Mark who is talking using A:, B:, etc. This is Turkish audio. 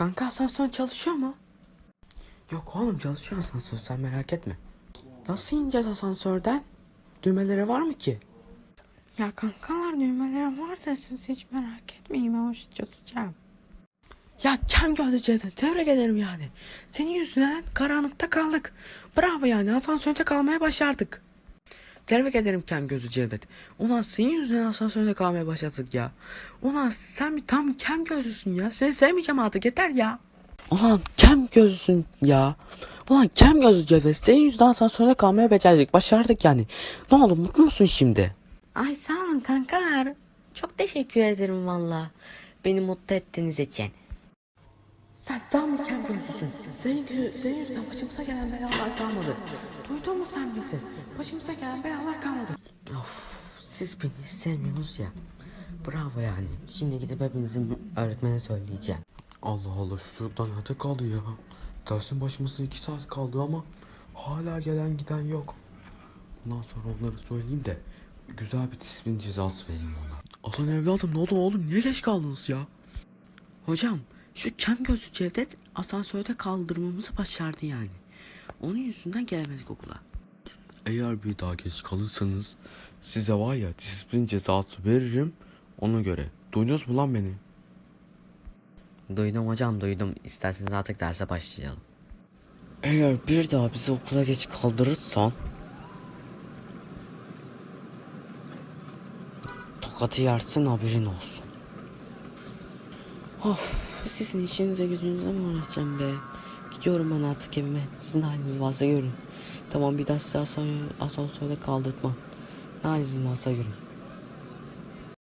A: Kanka asansör çalışıyor mu? Yok oğlum çalışıyor asansör sen merak etme. Nasıl ineceğiz asansörden? Düğmeleri var mı ki? Ya kankalar düğmeleri var da siz hiç merak etmeyin ben işi çözeceğim. Ya kem gördü Ceyda tebrik ederim yani. Senin yüzünden karanlıkta kaldık. Bravo yani asansörde kalmaya başardık. Tebrik ederim kem gözü Cevdet. Ulan senin yüzünden asansörde kalmaya başladık ya. Ulan sen bir tam kem gözlüsün ya. Seni sevmeyeceğim artık yeter ya. Ulan kem gözlüsün ya. Ulan kem gözlü Cevdet. Senin yüzünden asansörde kalmaya becerdik. Başardık yani. Ne oldu mutlu musun şimdi?
B: Ay sağ olun kankalar. Çok teşekkür ederim valla. Beni mutlu ettiğiniz için.
A: Sen tam bir kem gözlüsün. Senin, senin yüzünden başımıza gelen belalar kalmadı. Duydun mu sen bizi? Başımıza gelen belalar kalmadı. Of siz beni sevmiyorsunuz ya. Bravo yani. Şimdi gidip hepinizin öğretmene söyleyeceğim.
C: Allah Allah şu çocuklar nerede kaldı ya? Dersin başımızda iki saat kaldı ama hala gelen giden yok. Bundan sonra onları söyleyeyim de güzel bir disiplin cezası vereyim ona. Hasan evladım ne oldu oğlum niye geç kaldınız ya?
A: Hocam şu kem gözlü Cevdet asansörde kaldırmamızı başardı yani. Onun yüzünden gelemedik okula.
C: Eğer bir daha geç kalırsanız size var ya disiplin cezası veririm ona göre. Duydunuz mu lan beni?
B: Duydum hocam duydum. İsterseniz artık derse başlayalım.
A: Eğer bir daha bizi okula geç kaldırırsan Tokatı yersin haberin olsun. Of sizin işinize gücünüze mi uğraşacağım be? Gidiyorum ben artık evime. Sizin haliniz varsa görün. Tamam bir daha size asansör, asansörde kaldırtmam. Ne haliniz varsa görün.